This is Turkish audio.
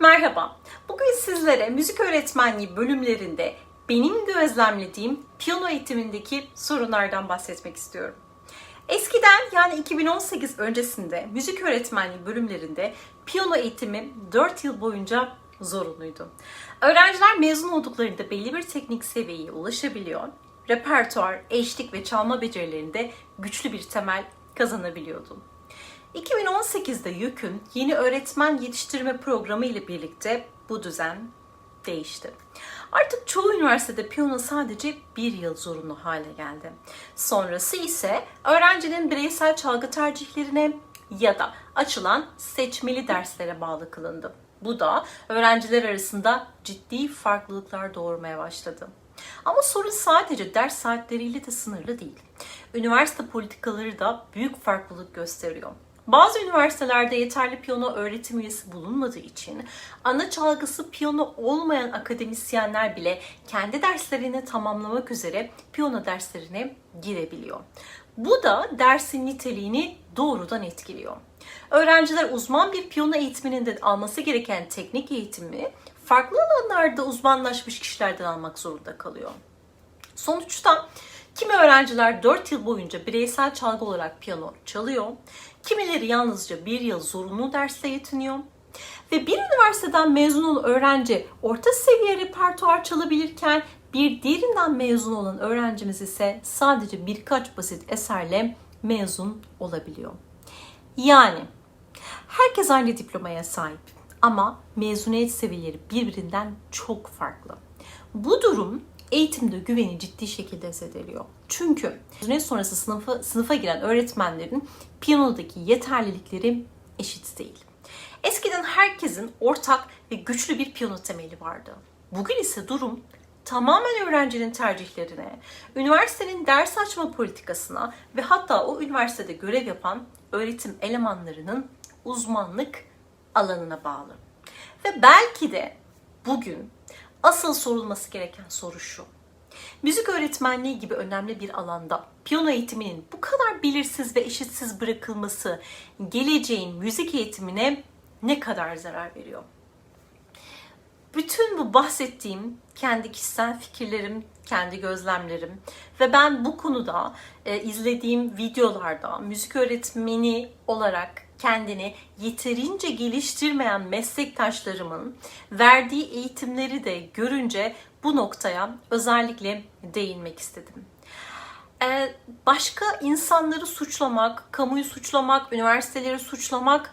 Merhaba. Bugün sizlere müzik öğretmenliği bölümlerinde benim gözlemlediğim piyano eğitimindeki sorunlardan bahsetmek istiyorum. Eskiden yani 2018 öncesinde müzik öğretmenliği bölümlerinde piyano eğitimi 4 yıl boyunca zorunluydu. Öğrenciler mezun olduklarında belli bir teknik seviyeye ulaşabiliyor, repertuar, eşlik ve çalma becerilerinde güçlü bir temel kazanabiliyordu. 2018'de YÖK'ün yeni öğretmen yetiştirme programı ile birlikte bu düzen değişti. Artık çoğu üniversitede piyano sadece bir yıl zorunlu hale geldi. Sonrası ise öğrencinin bireysel çalgı tercihlerine ya da açılan seçmeli derslere bağlı kılındı. Bu da öğrenciler arasında ciddi farklılıklar doğurmaya başladı. Ama sorun sadece ders saatleriyle de sınırlı değil. Üniversite politikaları da büyük farklılık gösteriyor. Bazı üniversitelerde yeterli piyano öğretim üyesi bulunmadığı için ana çalgısı piyano olmayan akademisyenler bile kendi derslerini tamamlamak üzere piyano derslerine girebiliyor. Bu da dersin niteliğini doğrudan etkiliyor. Öğrenciler uzman bir piyano eğitiminin de alması gereken teknik eğitimi farklı alanlarda uzmanlaşmış kişilerden almak zorunda kalıyor. Sonuçta kimi öğrenciler 4 yıl boyunca bireysel çalgı olarak piyano çalıyor, kimileri yalnızca bir yıl zorunlu dersle yetiniyor ve bir üniversiteden mezun olan öğrenci orta seviye repertuar çalabilirken bir diğerinden mezun olan öğrencimiz ise sadece birkaç basit eserle mezun olabiliyor. Yani herkes aynı diplomaya sahip ama mezuniyet seviyeleri birbirinden çok farklı. Bu durum eğitimde güveni ciddi şekilde zedeliyor. Çünkü mezuniyet sonrası sınıfa, sınıfa giren öğretmenlerin piyanodaki yeterlilikleri eşit değil. Eskiden herkesin ortak ve güçlü bir piyano temeli vardı. Bugün ise durum tamamen öğrencinin tercihlerine, üniversitenin ders açma politikasına ve hatta o üniversitede görev yapan öğretim elemanlarının uzmanlık alanına bağlı. Ve belki de bugün asıl sorulması gereken soru şu. Müzik öğretmenliği gibi önemli bir alanda piyano eğitiminin bu kadar belirsiz ve eşitsiz bırakılması geleceğin müzik eğitimine ne kadar zarar veriyor? Bütün bu bahsettiğim kendi kişisel fikirlerim, kendi gözlemlerim ve ben bu konuda e, izlediğim videolarda müzik öğretmeni olarak kendini yeterince geliştirmeyen meslektaşlarımın verdiği eğitimleri de görünce bu noktaya özellikle değinmek istedim. Ee, başka insanları suçlamak, kamuyu suçlamak, üniversiteleri suçlamak